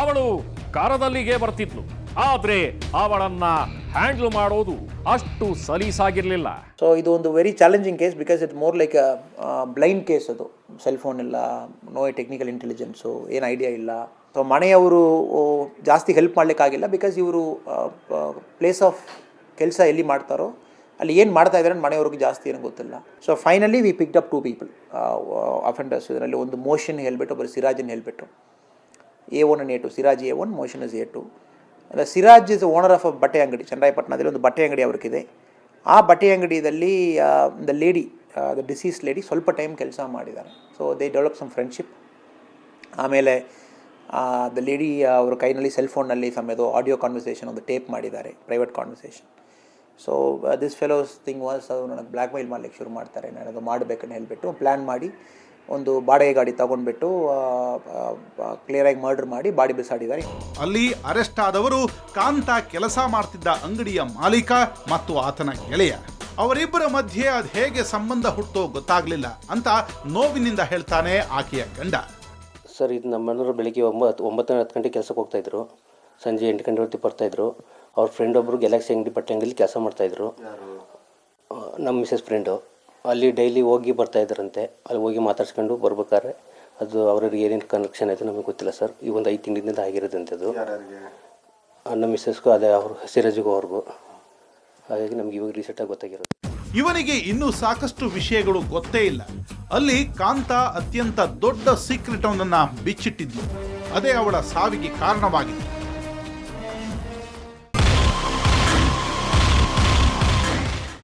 ಅವಳು ಕಾರದಲ್ಲಿಗೆ ಬರ್ತಿದ್ಲು. ಆದ್ರೆ ಅವಳನ್ನ ಹ್ಯಾಂಡಲ್ ಮಾಡೋದು ಅಷ್ಟು ಸಲೀಸಾಗಿರಲಿಲ್ಲ. ಸೊ ಇದು ಒಂದು very challenging case because it more like blind case ಅದು. ಸೆಲ್ ಫೋನ್ ಇಲ್ಲ ನೋ ಟೆಕ್ನಿಕಲ್ ಇಂಟೆಲಿಜೆನ್ಸು ಏನು ಐಡಿಯಾ ಇಲ್ಲ. ಸೊ ಮನೆಯವರು ಜಾಸ್ತಿ ಹೆಲ್ಪ್ ಮಾಡಲಿಕ್ಕಾಗಿಲ್ಲ ಬಿಕಾಸ್ ಇವರು ಪ್ಲೇಸ್ ಆಫ್ ಕೆಲಸ ಎಲ್ಲಿ ಮಾಡ್ತಾರೋ, ಅಲ್ಲಿ ಏನು ಮಾಡ್ತಾ ಇದ್ದಾರೆ ಮನೆಯವ್ರಿಗೆ ಜಾಸ್ತಿ ಏನೂ ಗೊತ್ತಿಲ್ಲ. So finally we picked up two people offenders ಇದರಲ್ಲಿ ಒಂದು ಮೋಷನ್ ಹೇಳ್ಬಿಟ್ಟು ಒಬ್ಬರು ಸಿರಾಜನ್ ಹೇಳ್ಬಿಟ್ಟು A one and A two Siraj A one Mohsin is A two ಅಲ್ಲ Siraj is owner of a ಬಟ್ಟೆ ಅಂಗಡಿ ಚನ್ನರಾಯಪಟ್ಟಣದಲ್ಲಿ ಒಂದು ಬಟ್ಟೆ ಅಂಗಡಿ ಅವ್ರಿಗಿದೆ. ಆ ಬಟ್ಟೆ ಅಂಗಡಿಯಲ್ಲಿ the lady the deceased lady ಸ್ವಲ್ಪ ಟೈಮ್ ಕೆಲಸ ಮಾಡಿದ್ದಾರೆ. So they develop some friendship ಆಮೇಲೆ ದ ಲೇಡಿ ಅವ್ರ ಕೈನಲ್ಲಿ ಸೆಲ್ ಫೋನ್ನಲ್ಲಿ ಸಮಯದ ಆಡಿಯೋ ಕಾನ್ವರ್ಸೇಷನ್ ಒಂದು ಟೇಪ್ ಮಾಡಿದ್ದಾರೆ private conversation so this fellow's thing was ಅದು ನನಗೆ ಬ್ಲ್ಯಾಕ್ ಮೇಲ್ ಮಾಡಲಿಕ್ಕೆ ಶುರು ಮಾಡ್ತಾರೆ. ನಾನು ಅದು ಮಾಡಬೇಕನ್ನು ಹೇಳಿಬಿಟ್ಟು ಪ್ಲ್ಯಾನ್ ಮಾಡಿ ಒಂದು ಬಾಡಿಗೆ ಗಾಡಿ ತಗೊಂಡ್ಬಿಟ್ಟು ಕ್ಲಿಯರ್ ಆಗಿ ಮರ್ಡರ್ ಮಾಡಿ ಬಾಡಿ ಬಿಸಾಡಿದ್ದಾರೆ. ಅಲ್ಲಿ ಅರೆಸ್ಟ್ ಆದವರು ಕಾಂತ ಕೆಲಸ ಮಾಡ್ತಿದ್ದ ಅಂಗಡಿಯ ಮಾಲೀಕ ಮತ್ತು ಆತನ ಗೆಳೆಯ. ಅವರಿಬ್ಬರ ಮಧ್ಯೆ ಅದು ಹೇಗೆ ಸಂಬಂಧ ಹುಟ್ಟೋ ಗೊತ್ತಾಗ್ಲಿಲ್ಲ ಅಂತ ನೋವಿನಿಂದ ಹೇಳ್ತಾನೆ ಆಕೆಯ ಗಂಡ. ಸರ್ ಇದು ನಮ್ಮ ಮನೆಯವರು ಬೆಳಿಗ್ಗೆ ಒಂಬತ್ತು ಒಂಬತ್ತನೇ ಹತ್ತು ಗಂಟೆ ಕೆಲಸಕ್ಕೆ ಹೋಗ್ತಾಯಿದ್ರು ಸಂಜೆ ಎಂಟು ಗಂಟೆ ಹೊತ್ತಿ ಬರ್ತಾಯಿದ್ರು ಅವ್ರ ಫ್ರೆಂಡ್ ಒಬ್ಬರು ಗ್ಯಾಲಕ್ಸಿ ಅಂಗಡಿ ಪಟ್ಟಂಗಲ್ಲಿ ಅಂಗಡಿಲಿ ಕೆಲಸ ಮಾಡ್ತಾಯಿದ್ರು ನಮ್ಮ ಮಿಸಸ್ ಫ್ರೆಂಡು ಅಲ್ಲಿ ಡೈಲಿ ಹೋಗಿ ಬರ್ತಾಯಿದ್ರಂತೆ ಅಲ್ಲಿ ಹೋಗಿ ಮಾತಾಡ್ಸ್ಕೊಂಡು ಬರ್ಬೇಕಾದ್ರೆ ಅದು ಅವ್ರಿಗೆ ಏನೇನು ಕನೆಕ್ಷನ್ ಆಯಿತು ನಮಗೆ ಗೊತ್ತಿಲ್ಲ ಸರ್ ಈ ಒಂದು ಐದು ತಿಂಗಳಿಂದ ಆಗಿರೋದಂತೆ ಅದು. ಅನ್ನ ನಮ್ಮ ಮಿಸ್ಸಸ್ಗೂ ಅದೇ ಅವ್ರ ಸಿರಾಜಿಗೂ ಅವ್ರಿಗೂ. ಹಾಗಾಗಿ ನಮ್ಗೆ ಇವಾಗ ರೀಸೆಂಟಾಗಿ ಗೊತ್ತಾಗಿರೋದು. ಇವನಿಗೆ ಇನ್ನೂ ಸಾಕಷ್ಟು ವಿಷಯಗಳು ಗೊತ್ತೇ ಇಲ್ಲ. ಅಲ್ಲಿ ಕಾಂತ ಅತ್ಯಂತ ದೊಡ್ಡ ಸೀಕ್ರೆಟ್ ಒಂದನ್ನು ಬಿಚ್ಚಿಟ್ಟಿದ್ಲು. ಅದೇ ಅವಳ ಸಾವಿಗೆ ಕಾರಣವಾಗಿತ್ತು.